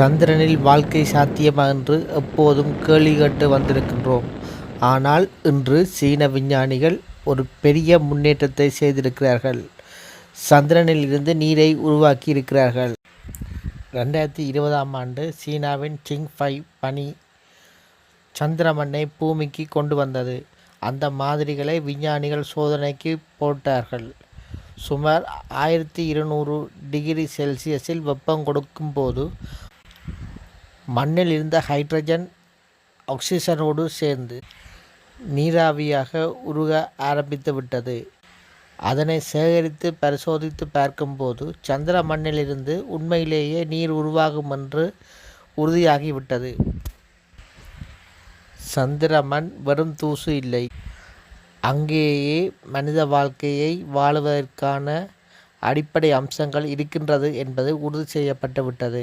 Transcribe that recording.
சந்திரனில் வாழ்க்கை சாத்தியமா என்று எப்போதும் கேள்வி கேட்டு வந்திருக்கின்றோம். ஆனால் இன்று சீன விஞ்ஞானிகள் ஒரு பெரிய முன்னேற்றத்தை செய்திருக்கிறார்கள். சந்திரனில் இருந்து நீரை உருவாக்கியிருக்கிறார்கள். ரெண்டாயிரத்தி இருபதாம் ஆண்டு சீனாவின் சிங்ஃபை பனி சந்திர மண்ணை பூமிக்கு கொண்டு வந்தது. அந்த மாதிரிகளை விஞ்ஞானிகள் சோதனைக்கு போட்டார்கள். சுமார் ஆயிரத்தி இருநூறு டிகிரி செல்சியஸில் வெப்பம் கொடுக்கும் போது மண்ணில் இருந்த ஹைட்ரஜன் ஆக்சிஜனோடு சேர்ந்து நீராவியாக உருக ஆரம்பித்து விட்டது அதனை சேகரித்து பரிசோதித்து பார்க்கும்போது சந்திர மண்ணிலிருந்து உண்மையிலேயே நீர் உருவாகும் என்று உறுதியாகிவிட்டது. சந்திர மண் வெறும் தூசு இல்லை. அங்கேயே மனித வாழ்க்கையை வாழுவதற்கான அடிப்படை அம்சங்கள் இருக்கின்றது என்பது உறுதி செய்யப்பட்டுவிட்டது.